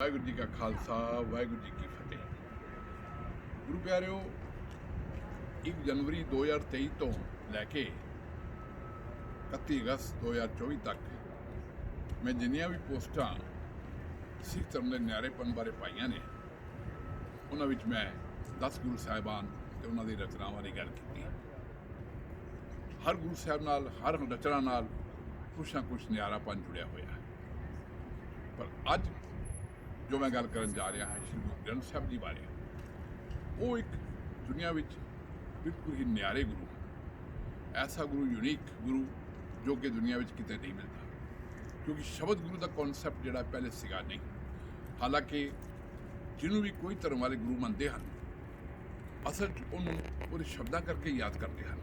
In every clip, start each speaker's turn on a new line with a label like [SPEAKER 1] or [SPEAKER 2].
[SPEAKER 1] ਵਾਹਿਗੁਰੂ ਜੀ ਕਾ ਖਾਲਸਾ, ਵਾਹਿਗੁਰੂ ਜੀ ਕੀ ਫਤਿਹ। ਗੁਰੂ ਪਿਆਰਿਓ 1 ਜਨਵਰੀ 2023 ਤੋਂ ਲੈ ਕੇ 31 ਅਗਸਤ 2024 ਤੱਕ ਮੈਂ ਜਿੰਨੀਆਂ ਵੀ ਪੋਸਟਾਂ ਸਿੱਖ ਧਰਮ ਦੇ ਨਿਆਰੇਪਨ ਬਾਰੇ ਪਾਈਆਂ ਨੇ, ਉਹਨਾਂ ਵਿੱਚ ਮੈਂ 10 ਗੁਰੂ ਸਾਹਿਬਾਨ ਤੇ ਉਹਨਾਂ ਦੀ ਰਚਨਾਵਾਂ ਦੀ ਗੱਲ ਕੀਤੀ ਹਰ ਗੁਰੂ ਸਾਹਿਬ ਨਾਲ, ਹਰ ਰਚਨਾ ਨਾਲ ਕੁਛ ਨਾ ਕੁਛ ਨਿਆਰਾਪਨ ਜੁੜਿਆ ਹੋਇਆ ਪਰ ਅੱਜ ਜੋ ਮੈਂ ਗੱਲ ਕਰਨ ਜਾ ਰਿਹਾ ਹਾਂ, ਸ਼੍ਰੀ ਗੁਰੂ ਗ੍ਰੰਥ ਸਾਹਿਬ ਜੀ ਬਾਰੇ, ਉਹ ਇੱਕ ਦੁਨੀਆ ਵਿੱਚ ਬਿਲਕੁਲ ਹੀ ਨਿਆਰੇ ਗੁਰੂ ਐਸਾ ਗੁਰੂ ਯੂਨੀਕ ਗੁਰੂ ਜੋ ਕਿ ਦੁਨੀਆ ਵਿੱਚ ਕਿਤੇ ਨਹੀਂ ਮਿਲਦਾ। ਕਿਉਂਕਿ ਸ਼ਬਦ ਗੁਰੂ ਦਾ ਕਨਸੈਪਟ ਜਿਹੜਾ ਪਹਿਲੇ ਸੀਗਾ ਨਹੀਂ। ਹਾਲਾਂਕਿ ਜਿਹਨੂੰ ਵੀ ਕੋਈ ਧਰਮ ਵਾਲੇ ਗੁਰੂ ਮੰਨਦੇ ਹਨ, ਅਸਲ 'ਚ ਉਹਨੂੰ ਉਹਦੇ ਸ਼ਬਦਾਂ ਕਰਕੇ ਯਾਦ ਕਰਦੇ ਹਨ,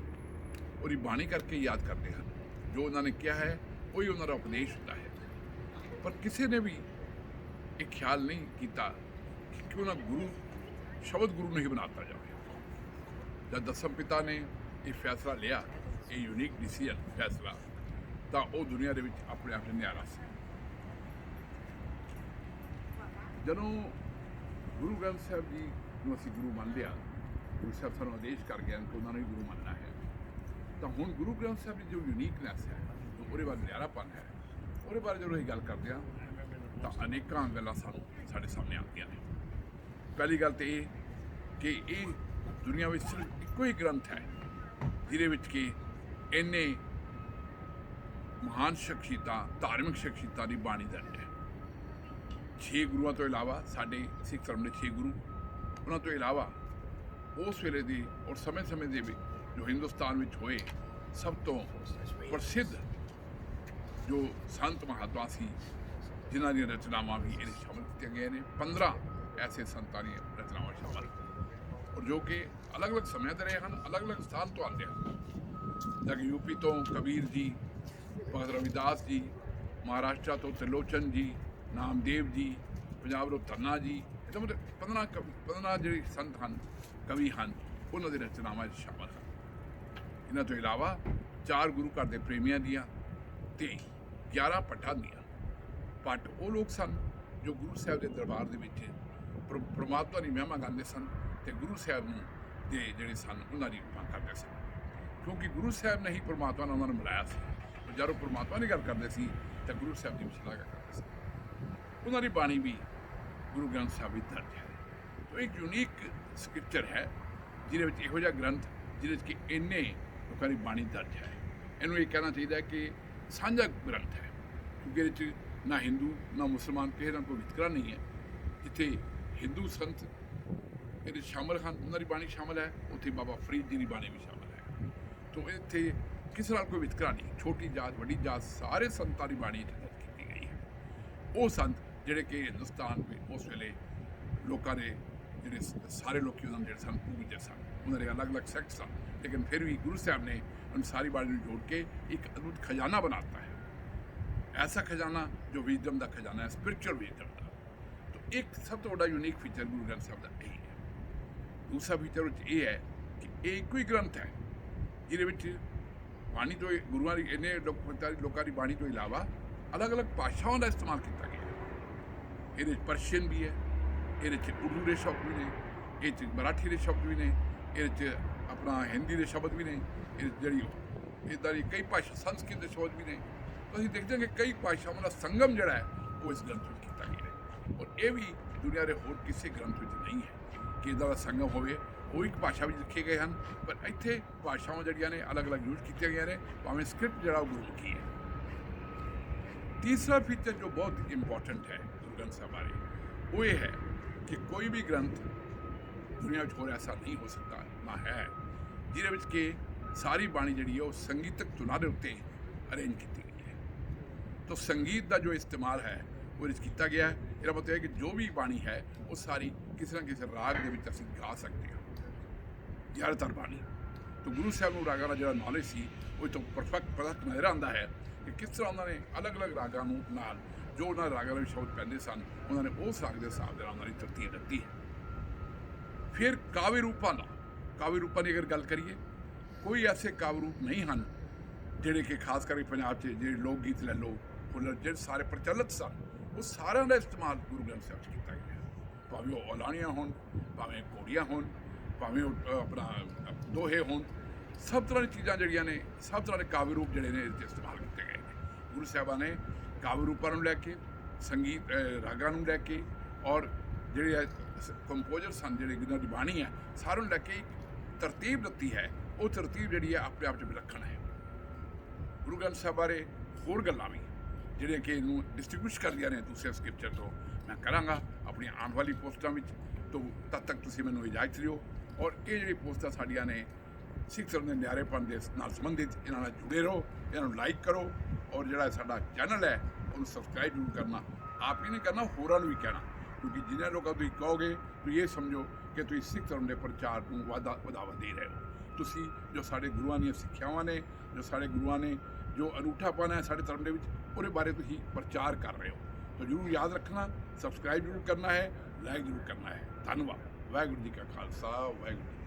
[SPEAKER 1] ਉਹਦੀ ਬਾਣੀ ਕਰਕੇ ਯਾਦ ਕਰਦੇ ਹਨ। ਜੋ ਉਹਨਾਂ ਨੇ ਕਿਹਾ ਹੈ, ਉਹੀ ਉਹਨਾਂ ਦਾ ਉਪਦੇਸ਼ ਹੁੰਦਾ ਹੈ। ਪਰ ਕਿਸੇ ਨੇ ਵੀ ਇਹ ਖਿਆਲ ਨਹੀਂ ਕੀਤਾ ਕਿ ਕਿਉਂ ਨਾ ਗੁਰੂ, ਸ਼ਬਦ ਗੁਰੂ ਨੂੰ ਨਹੀਂ ਬਣਾਤਾ ਜਾਵੇ। ਜਦ ਦਸਮ ਪਿਤਾ ਨੇ ਇਹ ਫੈਸਲਾ ਲਿਆ, ਇਹ ਯੂਨੀਕ ਡਿਸੀਜਨ ਫੈਸਲਾ, ਤਾਂ ਉਹ ਦੁਨੀਆ ਦੇ ਵਿੱਚ ਆਪਣੇ ਆਪ ਨੂੰ ਨਿਆਰਾ ਸੀ। ਜਦੋਂ ਗੁਰੂ ਗ੍ਰੰਥ ਸਾਹਿਬ ਜੀ ਨੂੰ ਅਸੀਂ ਗੁਰੂ ਮੰਨ ਲਿਆ, ਗੁਰੂ ਸਾਹਿਬ ਸਾਨੂੰ ਆਦੇਸ਼ ਕਰ ਗਏ ਕਿ ਉਹਨਾਂ ਨੂੰ ਹੀ ਗੁਰੂ ਮੰਨਣਾ ਹੈ, ਤਾਂ ਹੁਣ ਗੁਰੂ ਗ੍ਰੰਥ ਸਾਹਿਬ ਦੀ ਜੋ ਯੂਨੀਕਨੈਸ ਹੈ, ਜੋ ਉਹਦੇ ਬਾਰੇ ਨਿਆਰਾਪਨ ਹੈ, ਉਹਦੇ ਬਾਰੇ ਜਦੋਂ ਅਸੀਂ ਗੱਲ ਕਰਦੇ ਹਾਂ ਤਾਂ ਅਨੇਕਾਂ ਗੱਲਾਂ ਸਾਨੂੰ ਸਾਡੇ ਸਾਹਮਣੇ ਆਉਂਦੀਆਂ ਨੇ। ਪਹਿਲੀ ਗੱਲ ਤੇ ਇਹ ਕਿ ਇਹ ਦੁਨੀਆ ਵਿੱਚ ਸਿਰਫ ਇੱਕੋ ਹੀ ਗ੍ਰੰਥ ਹੈ, ਜਿਹਦੇ ਵਿੱਚ ਕਿ ਇੰਨੇ ਮਹਾਨ ਸ਼ਖਸੀਅਤਾਂ, ਧਾਰਮਿਕ ਸ਼ਖਸੀਅਤਾਂ ਦੀ ਬਾਣੀ ਦਰਜ ਹੈ। ਛੇ ਗੁਰੂਆਂ ਤੋਂ ਇਲਾਵਾ ਸਾਡੇ ਸਿੱਖ ਧਰਮ ਦੇ ਛੇ ਗੁਰੂ, ਉਹਨਾਂ ਤੋਂ ਇਲਾਵਾ ਉਸ ਵੇਲੇ ਦੀ ਔਰ ਸਮੇਂ-ਸਮੇਂ ਦੇ ਵਿੱਚ ਜੋ ਹਿੰਦੁਸਤਾਨ ਵਿੱਚ ਹੋਏ ਸਭ ਤੋਂ ਪ੍ਰਸਿੱਧ ਜੋ ਸੰਤ ਮਹਾਤਮਾ ਸੀ ਜਿਨ੍ਹਾਂ ਦੀਆਂ ਰਚਨਾਵਾਂ ਵੀ ਇਹਦੇ ਸ਼ਾਮਲ ਕੀਤੀਆਂ ਗਈਆਂ ਨੇ। 15 ਐਸੇ ਸੰਤਾਂ ਦੀਆਂ ਰਚਨਾਵਾਂ ਸ਼ਾਮਲ। ਔਰ ਜੋ ਕਿ ਅਲੱਗ-ਅਲੱਗ ਸਮਿਆਂ ਤੇ ਰਹੇ ਹਨ, ਅਲੱਗ-ਅਲੱਗ ਸਥਾਨ ਤੋਂ ਆਉਂਦੇ ਹਨ। ਜਿਵੇਂ ਕਿ ਯੂਪੀ ਤੋਂ ਕਬੀਰ ਜੀ, ਭਗਤ ਰਵਿਦਾਸ ਜੀ, ਮਹਾਰਾਸ਼ਟਰ ਤੋਂ ਤਿਲੋਚਨ ਜੀ, ਨਾਮਦੇਵ ਜੀ, ਪੰਜਾਬ ਤੋਂ ਧੰਨਾ ਜੀ ਇਹਦਾ ਮਤਲਬ 15 ਕਵੀ 15 ਜਿਹੜੇ ਸੰਤ ਹਨ, ਕਵੀ ਹਨ, ਉਹਨਾਂ ਦੇ ਰਚਨਾਵਾਂ 'ਚ ਸ਼ਾਮਲ ਹਨ। ਇਹਨਾਂ ਤੋਂ ਇਲਾਵਾ ਚਾਰ ਗੁਰੂ ਘਰ ਦੇ ਪ੍ਰੇਮੀਆਂ ਦੀਆਂ ਤੇ 11 ਪੱਠਾਂ ਦੀਆਂ ਪੱਟ ਉਹ ਲੋਕ ਸਨ ਜੋ ਗੁਰੂ ਸਾਹਿਬ ਦੇ ਦਰਬਾਰ ਦੇ ਵਿੱਚ ਪ੍ਰ- ਪ੍ਰਮਾਤਮਾ ਦੀ ਮਹਿਮਾ ਗਾਉਂਦੇ ਸਨ ਤੇ ਗੁਰੂ ਸਾਹਿਬ ਨੂੰ ਦੇ ਜਿਹੜੇ ਸਨ, ਉਹਨਾਂ ਦੀ ਉਪਾਂ ਕਰਦੇ ਸਨ। ਕਿਉਂਕਿ ਗੁਰੂ ਸਾਹਿਬ ਨੇ ਹੀ ਪ੍ਰਮਾਤਮਾ ਨਾਲ ਉਹਨਾਂ ਨੂੰ ਮਿਲਾਇਆ ਸੀ। ਉਹ ਜਦੋਂ ਪ੍ਰਮਾਤਮਾ ਦੀ ਗੱਲ ਕਰਦੇ ਸੀ, ਤਾਂ ਗੁਰੂ ਸਾਹਿਬ ਦੀ ਸ਼ਲਾਘਾ ਕਰਦੇ ਸੀ। ਉਹਨਾਂ ਦੀ ਬਾਣੀ ਵੀ ਗੁਰੂ ਗ੍ਰੰਥ ਸਾਹਿਬ ਵਿੱਚ ਦਰਜ ਹੈ। ਤੋ ਇੱਕ ਯੂਨੀਕ ਸਕ੍ਰਿਪਚਰ ਹੈ, ਜਿਹਦੇ ਵਿੱਚ ਇਹੋ ਜਿਹਾ ਗ੍ਰੰਥ, ਜਿਹਦੇ ਵਿੱਚ ਕਿ ਇੰਨੇ ਲੋਕਾਂ ਦੀ ਬਾਣੀ ਦਰਜ ਹੈ। ਇਹਨੂੰ ਇਹ ਕਹਿਣਾ ਚਾਹੀਦਾ ਕਿ ਸਾਂਝਾ ਗ੍ਰੰਥ ਹੈ, ਕਿਉਂਕਿ ਇਹਦੇ ਵਿੱਚ ਨਾ ਹਿੰਦੂ, ਨਾ ਮੁਸਲਮਾਨ, ਕਿਸੇ ਦਾ ਕੋਈ ਵਿਤਕਰਾ ਨਹੀਂ ਹੈ। ਜਿੱਥੇ ਹਿੰਦੂ ਸੰਤ ਇਹਦੇ ਸ਼ਾਮਲ ਹਨ, ਉਹਨਾਂ ਦੀ ਬਾਣੀ ਸ਼ਾਮਲ ਹੈ, ਉੱਥੇ ਬਾਬਾ ਫਰੀਦ ਜੀ ਦੀ ਬਾਣੀ ਵੀ ਸ਼ਾਮਲ ਹੈ। ਤੋਂ ਇੱਥੇ ਕਿਸੇ ਨਾਲ ਕੋਈ ਵਿਤਕਰਾ ਨਹੀਂ, ਛੋਟੀ ਜਾਤ, ਵੱਡੀ ਜਾਤ, ਸਾਰੇ ਸੰਤਾਂ ਦੀ ਬਾਣੀ ਇੱਥੇ ਕੀਤੀ ਗਈ ਹੈ। ਉਹ ਸੰਤ ਜਿਹੜੇ ਕਿ ਹਿੰਦੁਸਤਾਨ ਵਿੱਚ ਉਸ ਵੇਲੇ ਲੋਕਾਂ ਦੇ ਜਿਹੜੇ ਸਾਰੇ ਲੋਕੀ ਉਹਨਾਂ ਨੂੰ ਜਿਹੜੇ ਸਨ ਪੂਜਦੇ ਸਨ, ਉਹਨਾਂ ਦੇ ਅਲੱਗ-ਅਲੱਗ ਸੈਕਟ ਸਨ। ਲੇਕਿਨ ਫਿਰ ਵੀ ਗੁਰੂ ਸਾਹਿਬ ਨੇ ਉਹਨਾਂ ਸਾਰੀ ਬਾਣੀ ਨੂੰ ਜੋੜ ਕੇ ਇੱਕ ਅਦਭੁਤ ਖਜ਼ਾਨਾ ਬਣਾਤਾ ਹੈ। ਐਸਾ ਖਜ਼ਾਨਾ ਜੋ ਵਿਜ਼ਡਮ ਦਾ ਖਜ਼ਾਨਾ ਹੈ ਸਪਿਰਚੁਅਲ ਵਿਜ਼ਡਮ ਦਾ। ਤਾਂ ਇੱਕ ਸਭ ਤੋਂ ਵੱਡਾ ਯੂਨੀਕ ਫੀਚਰ ਗੁਰੂ ਗ੍ਰੰਥ ਸਾਹਿਬ ਦਾ ਇਹ ਹੈ। ਦੂਸਰਾ ਫੀਚਰ ਵਿੱਚ ਇਹ ਹੈ ਕਿ ਇਹ ਇੱਕੋ ਹੀ ਗ੍ਰੰਥ ਹੈ, ਜਿਹਦੇ ਵਿੱਚ ਬਾਣੀ ਤੋਂ ਗੁਰੂਆਂ ਦੀ, ਇਹਨੇ ਲੋਕਾਂ ਦੀ ਬਾਣੀ ਤੋਂ ਇਲਾਵਾ ਅਲੱਗ-ਅਲੱਗ ਭਾਸ਼ਾਵਾਂ ਦਾ ਇਸਤੇਮਾਲ ਕੀਤਾ ਗਿਆ ਇਹਦੇ 'ਚ ਪਰਸ਼ੀਅਨ ਵੀ ਹੈ, ਇਹਦੇ 'ਚ ਉਰਦੂ ਦੇ ਸ਼ਬਦ ਵੀ ਨੇ, ਇਹਦੇ 'ਚ ਮਰਾਠੀ ਦੇ ਸ਼ਬਦ ਵੀ ਨੇ, ਇਹਦੇ 'ਚ ਆਪਣਾ ਹਿੰਦੀ ਦੇ ਸ਼ਬਦ ਵੀ ਨੇ ਇਹ ਜਿਹੜੀ ਇਦਾਂ ਦੀ ਕਈ ਭਾਸ਼ਾ, ਸੰਸਕ੍ਰਿਤ ਦੇ ਸ਼ਬਦ ਵੀ ਨੇ। ਅਸੀਂ ਦੇਖਦੇ ਹਾਂ ਕਿ ਕਈ ਭਾਸ਼ਾਵਾਂ ਦਾ ਸੰਗਮ ਜਿਹੜਾ ਹੈ, ਉਹ ਇਸ ਗ੍ਰੰਥ ਵਿੱਚ ਕੀਤਾ ਗਿਆ ਹੈ। ਔਰ ਇਹ ਵੀ ਦੁਨੀਆ ਦੇ ਹੋਰ ਕਿਸੇ ਗ੍ਰੰਥ ਵਿੱਚ ਨਹੀਂ ਹੈ ਕਿ ਇਹਦਾ ਦਾ ਸੰਗਮ ਹੋਵੇ। ਉਹ ਇੱਕ ਭਾਸ਼ਾ ਵਿੱਚ ਲਿਖੇ ਗਏ ਹਨ, ਪਰ ਇੱਥੇ ਭਾਸ਼ਾਵਾਂ ਜਿਹੜੀਆਂ ਨੇ, ਅਲੱਗ-ਅਲੱਗ ਯੂਜ਼ ਕੀਤੀਆਂ ਗਈਆਂ ਨੇ, ਭਾਵੇਂ ਸਕ੍ਰਿਪਟ ਜਿਹੜਾ ਉਹ ਗੁਰਮੁਖੀ ਹੈ। ਤੀਸਰਾ ਫੀਚਰ ਜੋ ਬਹੁਤ ਇੰਪੋਰਟੈਂਟ ਹੈ ਗੁਰੂ ਗ੍ਰੰਥ ਸਾਹਿਬ ਬਾਰੇ, ਉਹ ਇਹ ਹੈ ਕਿ ਕੋਈ ਵੀ ਗ੍ਰੰਥ ਦੁਨੀਆ ਵਿੱਚ ਹੋਰ ਐਸਾ ਨਹੀਂ ਹੋ ਸਕਦਾ, ਨਾ ਹੈ, ਜਿਹਦੇ ਵਿੱਚ ਕਿ ਸਾਰੀ ਬਾਣੀ ਜਿਹੜੀ ਹੈ ਉਹ ਸੰਗੀਤਕ ਧੁਨਾਂ ਦੇ ਉੱਤੇ ਅਰੇਂਜ ਕੀਤੀ ਗਈ ਹੈ ਤਾਂ ਸੰਗੀਤ ਦਾ ਜੋ ਇਸਤੇਮਾਲ ਹੈ ਉਹ ਵਿੱਚ ਕੀਤਾ ਗਿਆ ਹੈ ਇਹਦਾ ਮਤਲਬ ਹੈ ਕਿ ਜੋ ਵੀ ਬਾਣੀ ਹੈ ਉਹ ਸਾਰੀ ਕਿਸੇ ਨਾ ਕਿਸੇ ਰਾਗ ਦੇ ਵਿੱਚ ਅਸੀਂ ਗਾ ਸਕਦੇ ਹਾਂ ਜ਼ਿਆਦਾਤਰ ਬਾਣੀ ਤਾਂ ਗੁਰੂ ਸਾਹਿਬ ਨੂੰ ਰਾਗਾਂ ਦਾ ਜਿਹੜਾ ਨੌਲੇਜ ਸੀ ਉਹ ਤੋਂ ਪਰਫੈਕਟ ਪਤਾ ਨਜ਼ਰ ਆਉਂਦਾ ਹੈ ਕਿ ਕਿਸ ਤਰ੍ਹਾਂ ਉਹਨਾਂ ਨੇ ਅਲੱਗ-ਅਲੱਗ ਰਾਗਾਂ ਨੂੰ ਨਾਲ ਜੋ ਉਹਨਾਂ ਰਾਗਾਂ ਦੇ ਵਿੱਚ ਸ਼ਬਦ ਪੈਂਦੇ ਸਨ ਉਹਨਾਂ ਨੇ ਉਸ ਰਾਗ ਦੇ ਹਿਸਾਬ ਦੇ ਨਾਲ ਉਹਨਾਂ ਦੀ ਤਰਤੀਬ ਦਿੱਤੀ ਹੈ ਫਿਰ ਕਾਵਿ ਰੂਪਾਂ ਦਾ ਕਾਵਿ ਰੂਪਾਂ ਦੀ ਅਗਰ ਗੱਲ ਕਰੀਏ ਕੋਈ ਐਸੇ ਕਾਵਿ ਰੂਪ ਨਹੀਂ ਹਨ ਜਿਹੜੇ ਕਿ ਖਾਸ ਕਰਕੇ ਪੰਜਾਬ 'ਚ ਜਿਹੜੇ ਲੋਕ ਗੀਤ ਲੈ ਲਓ ਉਹ ਜਿਹੜੇ ਸਾਰੇ ਪ੍ਰਚਲਿਤ ਸਨ, ਉਹ ਸਾਰਿਆਂ ਦਾ ਇਸਤੇਮਾਲ ਗੁਰੂ ਗ੍ਰੰਥ ਸਾਹਿਬ 'ਚ ਕੀਤਾ ਗਿਆ। ਭਾਵੇਂ ਉਹ ਔਲਾਣੀਆਂ ਹੋਣ, ਭਾਵੇਂ ਘੋੜੀਆਂ ਹੋਣ, ਭਾਵੇਂ ਉਹ ਆਪਣਾ, ਦੋਹੇ ਹੋਣ, ਸਭ ਤਰ੍ਹਾਂ ਦੀਆਂ ਚੀਜ਼ਾਂ ਜਿਹੜੀਆਂ ਨੇ, ਸਭ ਤਰ੍ਹਾਂ ਦੇ ਕਾਵਿ ਰੂਪ ਜਿਹੜੇ ਨੇ ਇਸ 'ਚ ਇਸਤੇਮਾਲ ਕੀਤੇ ਗਏ ਨੇ। ਗੁਰੂ ਸਾਹਿਬਾਂ ਨੇ ਕਾਵਿ ਰੂਪਾਂ ਨੂੰ ਲੈ ਕੇ, ਸੰਗੀਤ ਰਾਗਾਂ ਨੂੰ ਲੈ ਕੇ ਔਰ ਜਿਹੜੇ ਕੰਪੋਜ਼ਰ ਸਨ, ਜਿਹੜੇ ਜਿਹਨਾਂ ਦੀ ਬਾਣੀ ਹੈ, ਸਾਰਿਆਂ ਨੂੰ ਲੈ ਕੇ ਤਰਤੀਬ ਦਿੱਤੀ ਹੈ। ਉਹ ਤਰਤੀਬ ਜਿਹੜੀ ਹੈ, ਆਪਣੇ ਆਪ 'ਚ ਵਿਲੱਖਣ ਹੈ। ਗੁਰੂ ਗ੍ਰੰਥ ਸਾਹਿਬ ਬਾਰੇ ਹੋਰ ਗੱਲਾਂ ਵੀ। ਜਿਹੜੇ ਕਿ ਇਹਨੂੰ ਡਿਸਟ੍ਰੀਬਿਊਟ ਕਰਦੀਆਂ ਨੇ ਦੂਸਰੇ ਸਕ੍ਰਿਪਚਰ ਤੋਂ। ਮੈਂ ਕਰਾਂਗਾ ਆਪਣੀਆਂ ਆਉਣ ਵਾਲੀ ਪੋਸਟਾਂ ਵਿੱਚ। ਤੋਂ ਤਦ ਤੱਕ ਤੁਸੀਂ ਮੈਨੂੰ ਇਜਾਜ਼ਤ ਦਿਓ। ਔਰ ਇਹ ਜਿਹੜੀ ਪੋਸਟਾਂ ਸਾਡੀਆਂ ਨੇ, ਸਿੱਖ ਧਰਮ ਦੇ ਨਿਆਰੇਪਣ ਦੇ ਨਾਲ ਸੰਬੰਧਿਤ, ਇਹਨਾਂ ਨਾਲ ਜੁੜੇ ਰਹੋ, ਇਹਨਾਂ ਨੂੰ ਲਾਈਕ ਕਰੋ। ਔਰ ਜਿਹੜਾ ਸਾਡਾ ਚੈਨਲ ਹੈ, ਉਹਨੂੰ ਸਬਸਕ੍ਰਾਈਬ ਜ਼ਰੂਰ ਕਰਨਾ। ਆਪ ਹੀ ਨਹੀਂ ਕਰਨਾ, ਹੋਰਾਂ ਨੂੰ ਵੀ ਕਹਿਣਾ। ਕਿਉਂਕਿ ਜਿਨ੍ਹਾਂ ਲੋਕਾਂ ਤੁਸੀਂ ਕਹੋਗੇ, ਤੁਸੀਂ ਇਹ ਸਮਝੋ ਕਿ ਤੁਸੀਂ ਸਿੱਖ ਧਰਮ ਦੇ ਪ੍ਰਚਾਰ ਨੂੰ ਵਾਧਾ ਵਧਾਵਾ ਦੇ ਰਹੇ ਹੋ। ਤੁਸੀਂ ਜੋ ਸਾਡੇ ਗੁਰੂਆਂ ਦੀਆਂ ਸਿੱਖਿਆਵਾਂ ਨੇ, ਜੋ ਸਾਡੇ ਗੁਰੂਆਂ ਨੇ ਜੋ ਅਨੂਠਾਪਨ ਹੈ ਸਾਡੇ ਧਰਮ ਦੇ ਵਿੱਚ, ਉਹਦੇ ਬਾਰੇ ਤੁਸੀਂ ਪ੍ਰਚਾਰ ਕਰ ਰਹੇ ਹੋ। ਤਾਂ ਜਰੂਰ ਯਾਦ ਰੱਖਣਾ ਸਬਸਕ੍ਰਾਈਬ ਜ਼ਰੂਰ ਕਰਨਾ ਹੈ ਲਾਈਕ ਜ਼ਰੂਰ ਕਰਨਾ ਹੈ। ਧੰਨਵਾਦ। ਵਾਹਿਗੁਰੂ ਜੀ ਕਾ ਖਾਲਸਾ, ਵਾਹਿਗੁਰੂ ਜੀ